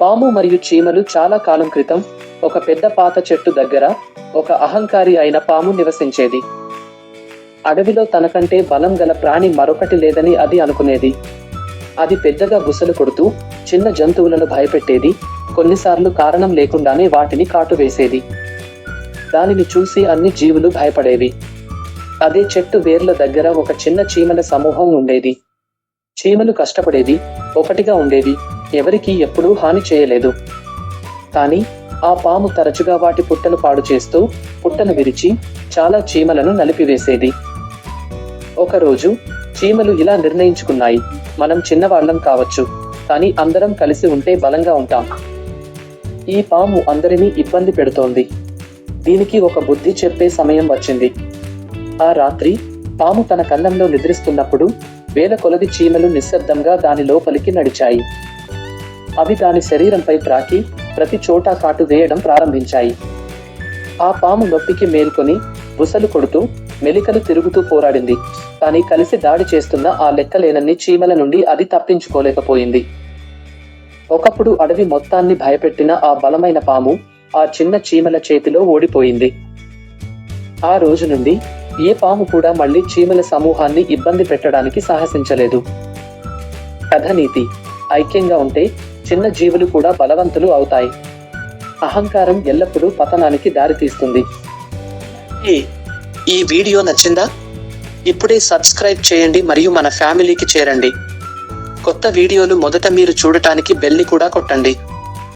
పాము మరియు చీమలు చాలా కాలం క్రితం ఒక పెద్ద పాత చెట్టు దగ్గర ఒక అహంకారి అయిన పాము నివసించేది. అడవిలో తనకంటే బలం గల ప్రాణి మరొకటి లేదని అది అనుకునేది. అది పెద్దగా బుసలు కొడుతూ చిన్న జంతువులను భయపెట్టేది కొన్నిసార్లు కారణం లేకుండానే వాటిని కాటు వేసేది. దానిని చూసి అన్ని జీవులు భయపడేవి. అదే చెట్టు వేర్ల దగ్గర ఒక చిన్న చీమల సమూహం ఉండేది. చీమలు కష్టపడేది ఒకటిగా ఉండేవి. ఎవరికీ ఎప్పుడూ హాని చేయలేదు. కానీ ఆ పాము తరచుగా వాటి పుట్టను పాడు చేస్తూ పుట్టను విరిచి చాలా చీమలను నలిపివేసేది. ఒకరోజు చీమలు ఇలా నిర్ణయించుకున్నాయి. మనం చిన్నవాళ్ళం కావచ్చు కానీ అందరం కలిసి ఉంటే బలంగా ఉంటాం. ఈ పాము అందరినీ ఇబ్బంది పెడుతోంది. దీనికి ఒక బుద్ధి చెప్పే సమయం వచ్చింది. ఆ రాత్రి పాము తన కన్నంలో నిద్రిస్తున్నప్పుడు వేల కొలది చీమలు నిశ్శబ్దంగా దాని లోపలికి నడిచాయి. అవి దాని శరీరంపై త్రాకి ప్రతి చోటా కాటు వేయడం ప్రారంభించాయి. ఆ పాము నొప్పికి మేల్కొని బుసలు కొడుతూ మెలికలు తిరుగుతూ పోరాడింది. కానీ కలిసి దాడి చేస్తున్న ఆ లెక్కలేనన్ని చీమల నుండి అది తప్పించుకోలేకపోయింది. ఒకప్పుడు అడవి మొత్తాన్ని భయపెట్టిన ఆ బలమైన పాము ఆ చిన్న చీమల చేతిలో ఓడిపోయింది. ఆ రోజు నుండి ఏ పాము కూడా మళ్ళీ చీమల సమూహాన్ని ఇబ్బంది పెట్టడానికి సాహసించలేదు. కథ నీతి ఐక్యంగా ఉంటే చిన్న జీవులు కూడా బలవంతులు అవుతాయి. అహంకారం ఎల్లప్పుడూ పతనానికి దారితీస్తుంది ఏ ఈ వీడియో నచ్చిందా? ఇప్పుడే సబ్స్క్రైబ్ చేయండి మరియు మన ఫ్యామిలీకి చేరండి. కొత్త వీడియోలు మొదట మీరు చూడటానికి బెల్ని కూడా కొట్టండి.